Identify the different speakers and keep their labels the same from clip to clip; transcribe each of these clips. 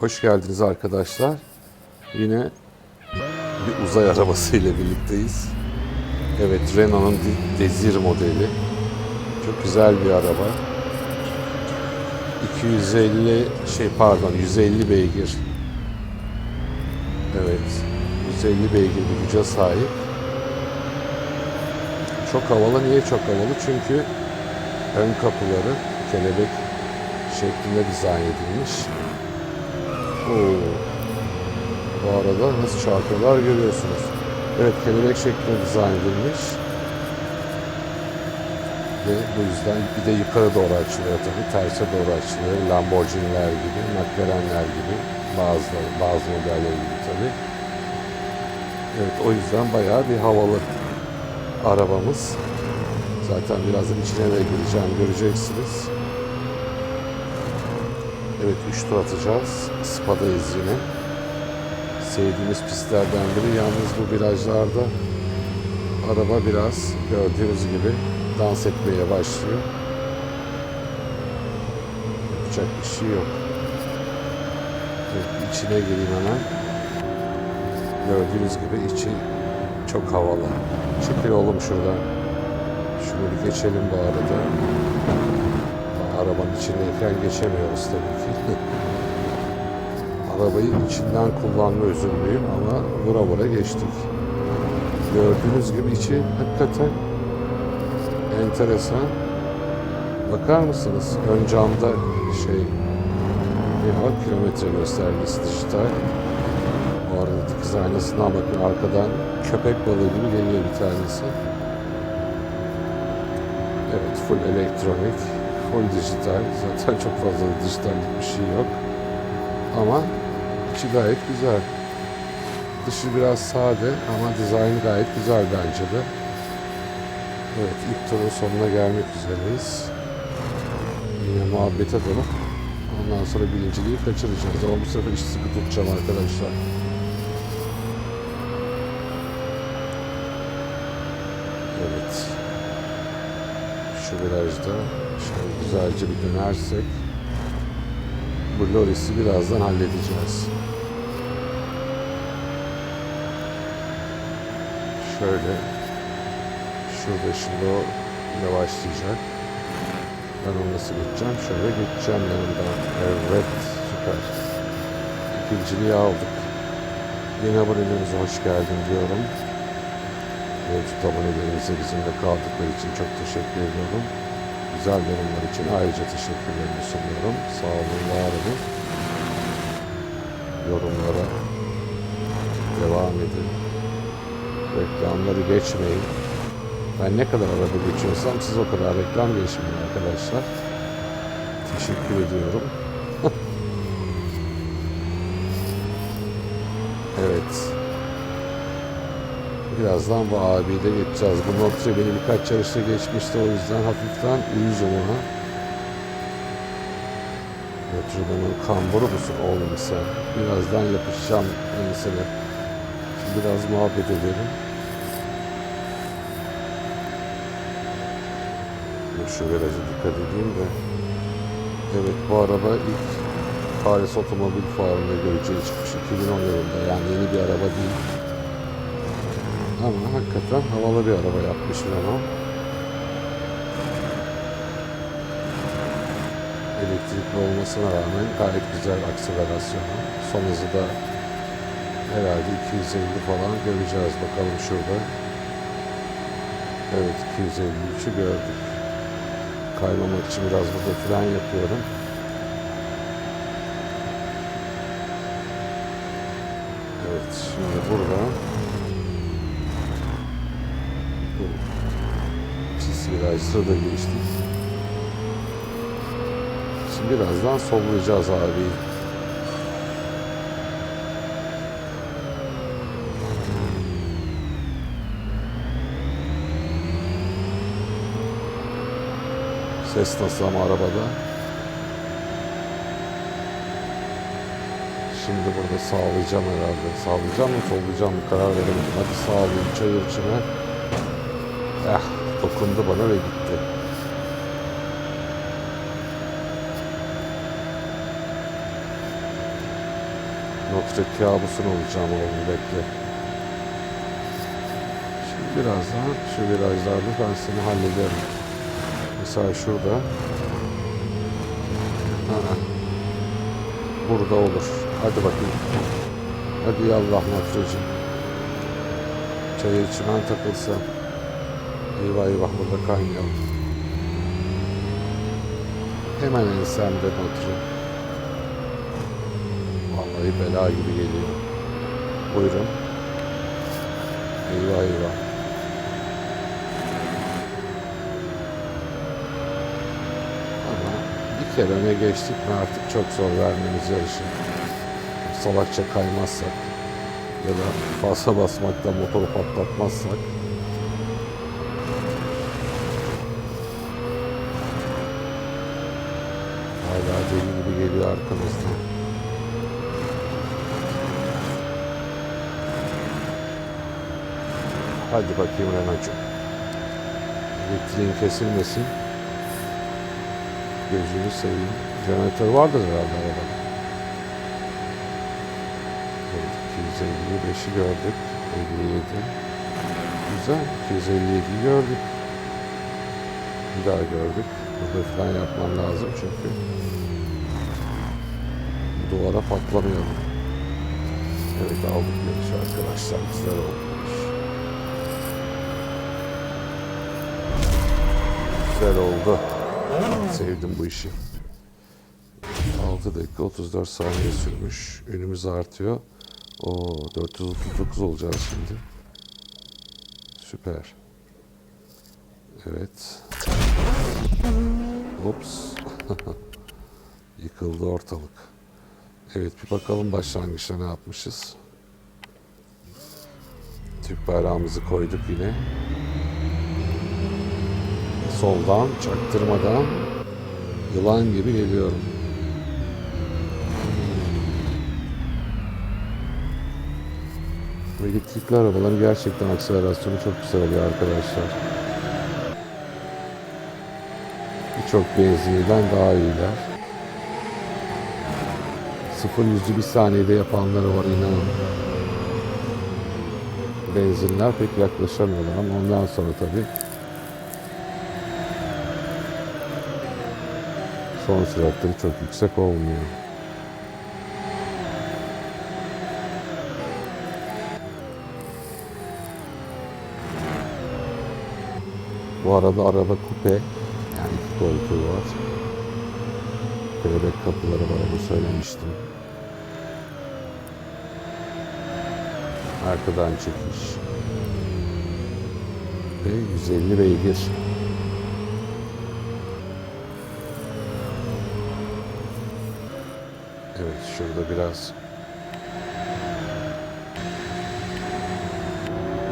Speaker 1: Hoş geldiniz arkadaşlar. Yine bir uzay arabası ile birlikteyiz. Evet, Renault'un De- Desir modeli. Çok güzel bir araba. 250 şey pardon 150 beygir. Evet. 150 beygir bir güce sahip. Çok havalı. Niye çok havalı? Çünkü ön kapıları kelebek şeklinde dizayn edilmiş. Oo. Bu arada nasıl çarpıyorlar görüyorsunuz. Evet kelebek şeklinde dizayn edilmiş. Ve bu yüzden bir de yukarı doğru açılıyor tabii. Terse doğru açılıyor. Lamborghini'ler gibi, McLaren'ler gibi. Bazıları, bazı modeller gibi tabii. Evet o yüzden bayağı bir havalı arabamız. Zaten birazdan içine de gireceğim göreceksiniz. Evet 3 tur atacağız. Spa'dayız yine. Sevdiğimiz pistlerden biri. Yalnız bu virajlarda araba biraz gördüğünüz gibi dans etmeye başlıyor. Yapacak bir şey yok. Evet, içine gireyim hemen. Gördüğünüz gibi içi çok havalı. Çekil oğlum şuradan. Şunu bir geçelim bu arada. Arabanın içindeyken geçemiyoruz tabii ki. Arabayı içinden kullanma özürlüyüm ama vura vura geçtik. Gördüğünüz gibi içi hakikaten enteresan. Bakar mısınız? Ön camda şey var? Kilometre göstergesi dijital. Bu arada dikiz aynasından bakın arkadan köpek balığı gibi geliyor bir tanesi. Evet full elektronik, full dijital. Zaten çok fazla dijital bir şey yok. Ama içi gayet güzel. Dışı biraz sade ama dizaynı gayet güzel bence de. Evet ilk turun sonuna gelmek üzereyiz. Yine muhabbete dalıp ondan sonra birinciliği kaçıracağız. Ama bu sefer işi sıkı tutacağım arkadaşlar. Evet. Şu virajda şöyle güzelce bir dönersek bu Loris'i birazdan halledeceğiz. Şöyle şurada şimdi o yavaşlayacak. Ben onu nasıl geçeceğim? Şöyle geçeceğim yanından. Evet, süper. İkinciliği aldık. Yeni abonelerimize hoş geldin diyorum. Mevcut abonelerimize bizimle kaldıkları için çok teşekkür ediyorum. Güzel yorumlar için ayrıca teşekkürlerimi sunuyorum. Sağ olun, var olun. Yorumlara devam edin. Reklamları geçmeyin. Ben ne kadar araba geçiyorsam siz o kadar reklam geçmeyin arkadaşlar. Teşekkür ediyorum. evet. Birazdan bu abiyi de geçeceğiz. Bu Notre beni birkaç yarışta geçmişti o yüzden hafiften uyuzum ona. Notre kamburu musun oğlum sen? Birazdan yapışacağım ensene. Şimdi biraz muhabbet edelim. Şu viraja dikkat edeyim de. Evet bu araba ilk Paris Otomobil Fuarı'nda göreceği çıkmış 2010 yılında. Yani yeni bir araba değil. Ama hakikaten havalı bir araba yapmış Renault. Elektrikli olmasına rağmen gayet güzel akselerasyonu. Son hızı da herhalde 250 falan göreceğiz bakalım şurada. Evet 253'ü gördük. Kaymamak için biraz burada fren yapıyorum. Evet şimdi burada bu pis virajları da geçtik. Şimdi birazdan sollayacağız abi. Ses nasıl ama arabada? Şimdi burada sağlayacağım herhalde. Sağlayacağım mı sollayacağım mı karar veremedim. Hadi sağlayayım çayır içine. Eh dokundu bana ve gitti. Notre kabusun olacağım oğlum bekle. Şimdi birazdan şu virajlarda ben seni hallederim. Mesela şurada. Ha, burada olur. Hadi bakayım. Hadi yallah Notre'cim. Çayır çimen takılsa. Eyvah eyvah burada kaynayalım. Hemen ensemde Notre. Vallahi bela gibi geliyor. Buyurun. Eyvah eyvah. Ama bir kere öne geçtik mi artık çok zor vermemiz yarışı. Salakça kaymazsak ya da fazla basmakta motoru patlatmazsak arkamızdan. Hadi bakayım Renaç'ım. Elektriğin kesilmesin. Gözünü seveyim. Jeneratör vardır herhalde arabada. Evet, 255'i gördük. 57. Güzel. 257'yi gördük. Bir daha gördük. Burada falan yapmam lazım çünkü duvara patlamayalım. Evet aldık yarışı arkadaşlar. Güzel oldu. Güzel oldu. Sevdim bu işi. 6 dakika 34 saniye sürmüş. Önümüz artıyor. O 439 olacağız şimdi. Süper. Evet. Ops. Yıkıldı ortalık. Evet bir bakalım başlangıçta ne yapmışız. Türk bayrağımızı koyduk yine soldan çaktırmadan yılan gibi geliyorum. Elektrikli arabaların gerçekten akselerasyonu çok güzel oluyor arkadaşlar. Birçok benzinliden daha iyiler. Sıfır yüzü bir saniyede yapanları var inanın. Benzinler pek yaklaşamıyorlar ama ondan sonra tabii son süratleri çok yüksek olmuyor. Bu arada araba kupe. Yani iki koltuğu var. Kelebek kapıları var onu söylemiştim. Arkadan çekiş. Ve 150 beygir. Evet şurada biraz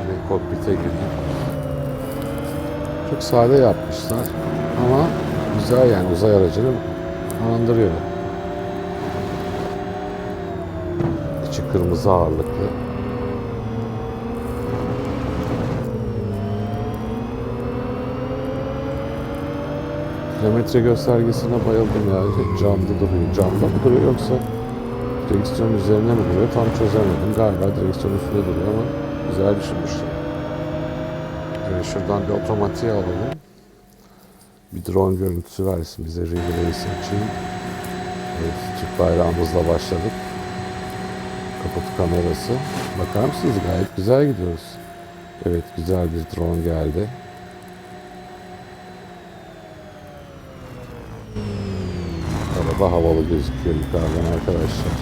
Speaker 1: yine kokpite girdim. Çok sade yapmışlar ama güzel yani uzay aracını andırıyor. İçi kırmızı ağırlıklı. Kilometre göstergesine bayıldım ya. Camda duruyor. Camda mı duruyor yoksa direksiyon üzerine mi duruyor? Tam çözemedim. Galiba direksiyon üstünde duruyor ama güzel düşünmüşler. Evet şuradan bir otomatiğe alalım. Bir drone görüntüsü versin bize River Racing için. Evet, Türk bayrağımızla başladık. Kaput kamerası. Bakar mısınız? Gayet güzel gidiyoruz. Evet, güzel bir drone geldi. Araba havalı gözüküyor yukarıdan arkadaşlar.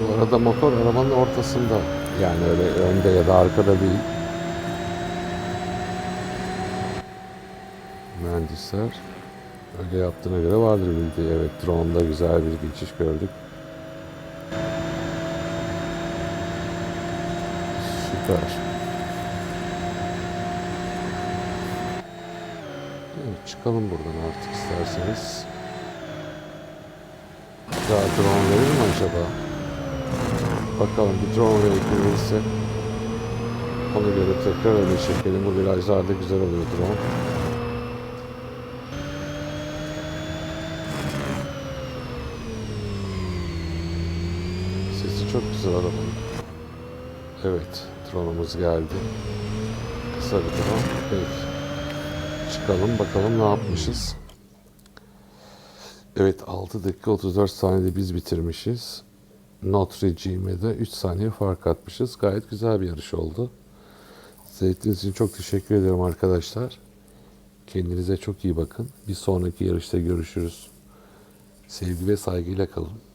Speaker 1: Bu arada motor arabanın ortasında. Yani öyle önde ya da arkada değil. Mühendisler öyle yaptığına göre vardır bildiği. Evet drone'da güzel bir geçiş gördük. Süper. Evet, çıkalım buradan artık isterseniz. Daha drone verir mi acaba? Bakalım bir drone rate girirse ona göre tekrar öne çekelim. Bu virajlarda güzel oluyor drone. Sesi çok güzel arabanın. Evet, drone'umuz geldi. Kısa bir drone. Peki. Çıkalım bakalım ne yapmışız. Evet 6 dakika 34 saniyede biz bitirmişiz. Not Regime'e de 3 saniye fark atmışız. Gayet güzel bir yarış oldu. Seyrettiğiniz için çok teşekkür ederim arkadaşlar. Kendinize çok iyi bakın. Bir sonraki yarışta görüşürüz. Sevgi ve saygıyla kalın.